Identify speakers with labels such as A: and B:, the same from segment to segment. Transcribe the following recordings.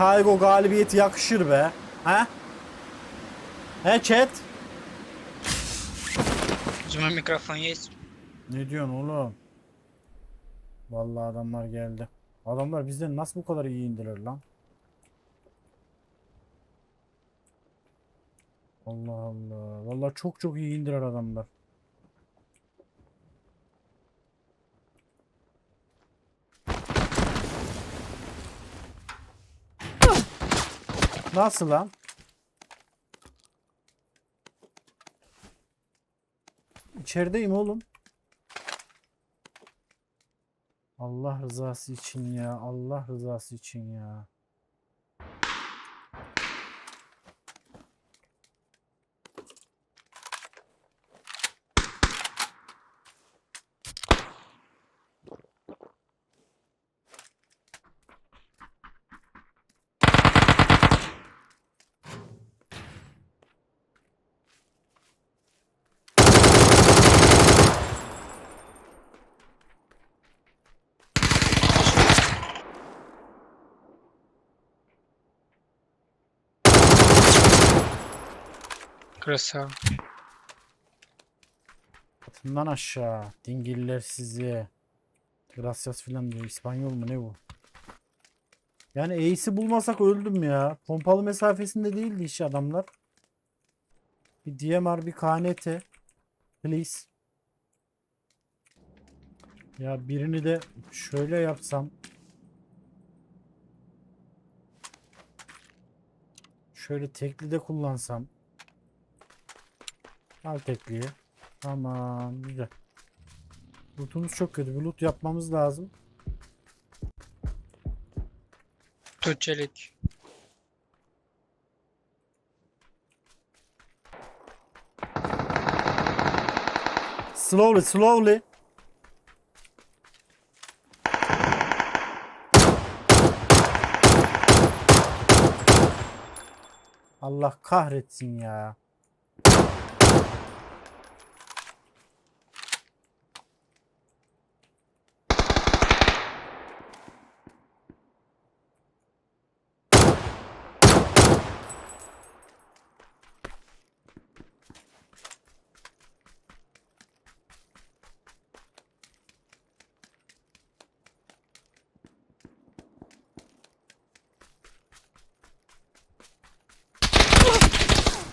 A: Taygo galibiyeti yakışır be. He? He chat?
B: Zaman mikrofon yes.
A: Ne diyorsun oğlum? Vallahi adamlar geldi. Adamlar bizden nasıl bu kadar iyi indiler lan? Allah Allah. Vallahi çok çok iyi indiler adamlar. Nasıl lan? İçerideyim oğlum. Allah rızası için ya. Allah rızası için ya.
B: Kırasa.
A: Atından aşağı. Dingiller sizi. Gracias filan diyor. İspanyol mu ne bu? Yani E'si bulmasak öldüm ya. Pompalı mesafesinde değildi iş adamlar. Bir DMR bir KNT. Please. Ya birini de şöyle yapsam. Şöyle tekli de kullansam. Al tekliği. Tamam güzel. Lootumuz çok kötü. Bir loot yapmamız lazım.
B: Töçelik.
A: Slowly slowly. Allah kahretsin ya.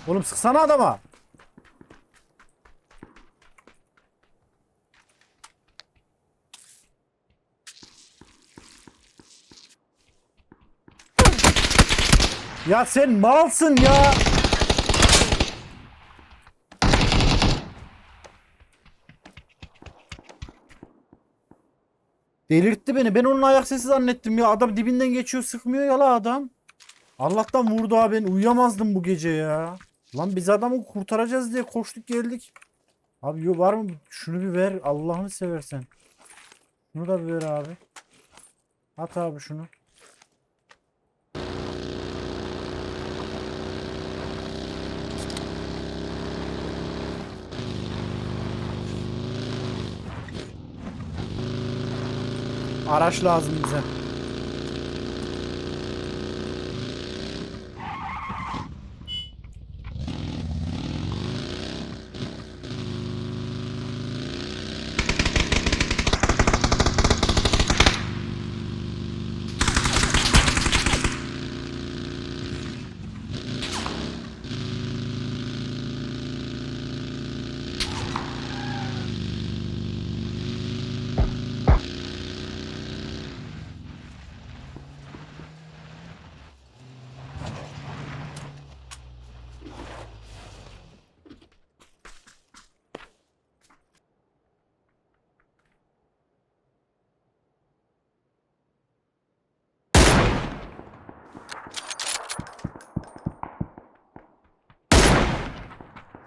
A: Oğlum sıksana adama. Ya sen malsın ya. Delirtti beni. Ben onun ayak sesi zannettim ya. Adam dibinden geçiyor sıkmıyor ya la adam. Allah'tan vurdu abi. Ben uyuyamazdım bu gece ya. Lan biz adamı kurtaracağız diye koştuk geldik. Abi yo var mı? Şunu bir ver. Allah'ını seversen. Şunu da bir ver abi. At abi şunu. Araç lazım bize.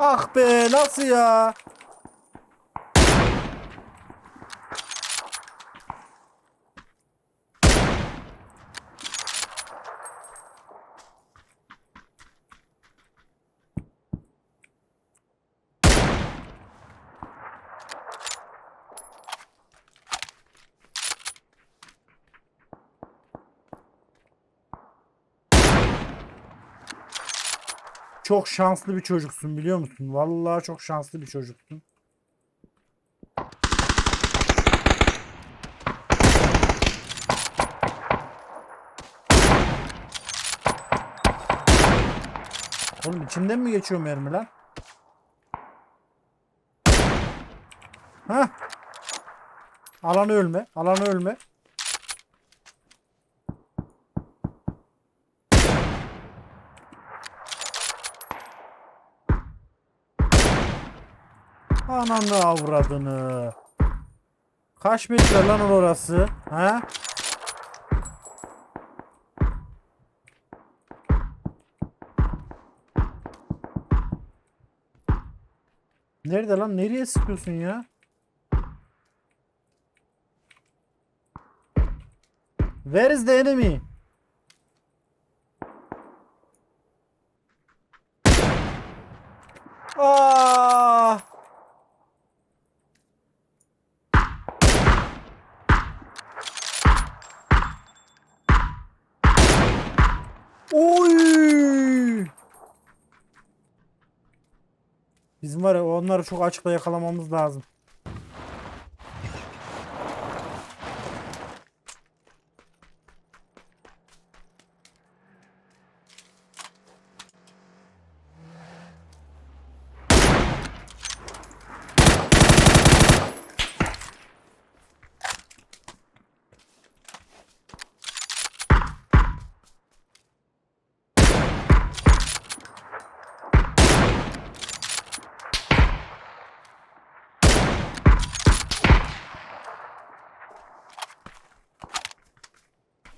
A: Ah be nasıl ya? Çok şanslı bir çocuksun biliyor musun? Vallahi çok şanslı bir çocuksun. Oğlum içinden mi geçiyor mermiler? Hah. Alanı ölme. Alanı ölme. Ananı avradını. Kaç metre lan orası? Ha? Nerede lan? Nereye sıkıyorsun ya? Where is the enemy? Ah! Oy! Bizim var ya onları çok açıkta yakalamamız lazım.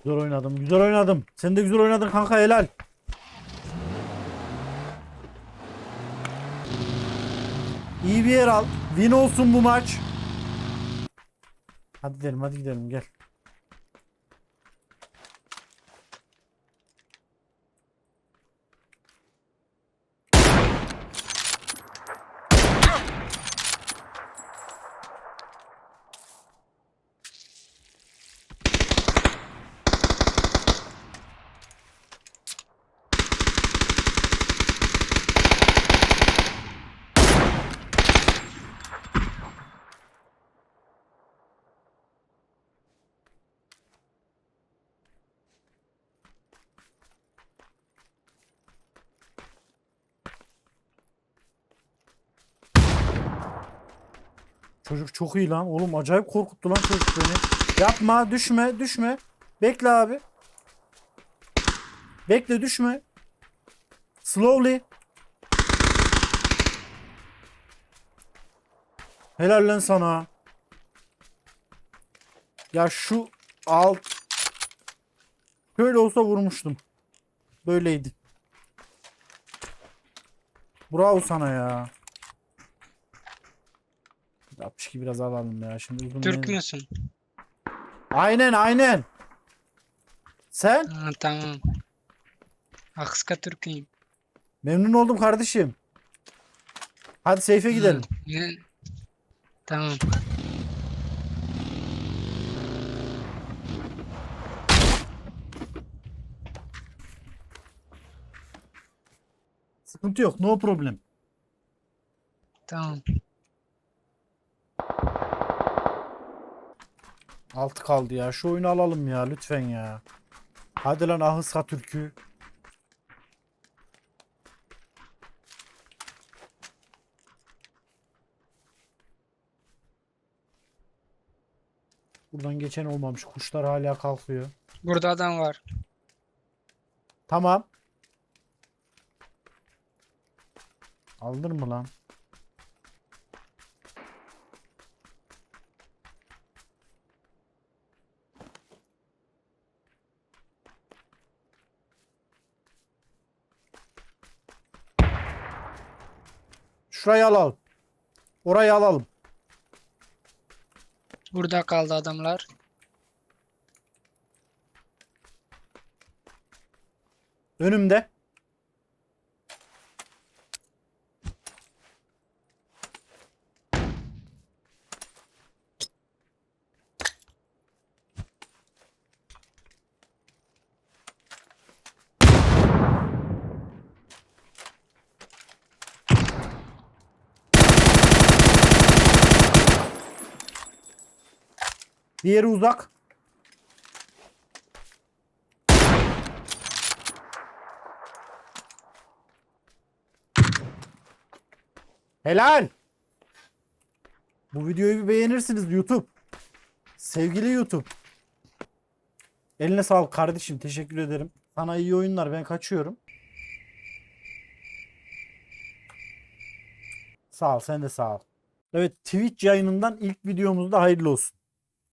A: Güzel oynadım, güzel oynadım. Sen de güzel oynadın kanka helal. İyi bir yer al. Win olsun bu maç. Hadi gidelim, hadi gidelim gel. Çocuk çok iyi lan. Oğlum acayip korkuttu lan çocuk beni. Yapma, düşme, düşme. Bekle abi. Bekle, düşme. Slowly. Helal lan sana. Ya şu alt Böyle olsa vurmuştum. Böyleydi. Bravo sana ya. 62 biraz alalım ya. Şimdi uzun
B: Türk
A: menzil-
B: müsün?
A: Aynen aynen. Sen?
B: Ha, tamam. Akska Türk'üyüm.
A: Memnun oldum kardeşim. Hadi seyfe gidelim.
B: Ha, Tamam.
A: Sıkıntı yok. No problem.
B: Tamam.
A: Altı kaldı ya. Şu oyunu alalım ya lütfen ya. Hadi lan ahıska türkü. Buradan geçen olmamış. Kuşlar hala kalkıyor.
B: Burada adam var.
A: Tamam. Aldın mı lan? Şurayı alalım. Orayı alalım.
B: Burada kaldı adamlar.
A: Önümde. Diğeri uzak. Helal. Bu videoyu bir beğenirsiniz YouTube. Sevgili YouTube. Eline sağlık kardeşim. Teşekkür ederim. Sana iyi oyunlar. Ben kaçıyorum. Sağ ol. Sen de sağ ol. Evet Twitch yayınından ilk videomuzda hayırlı olsun.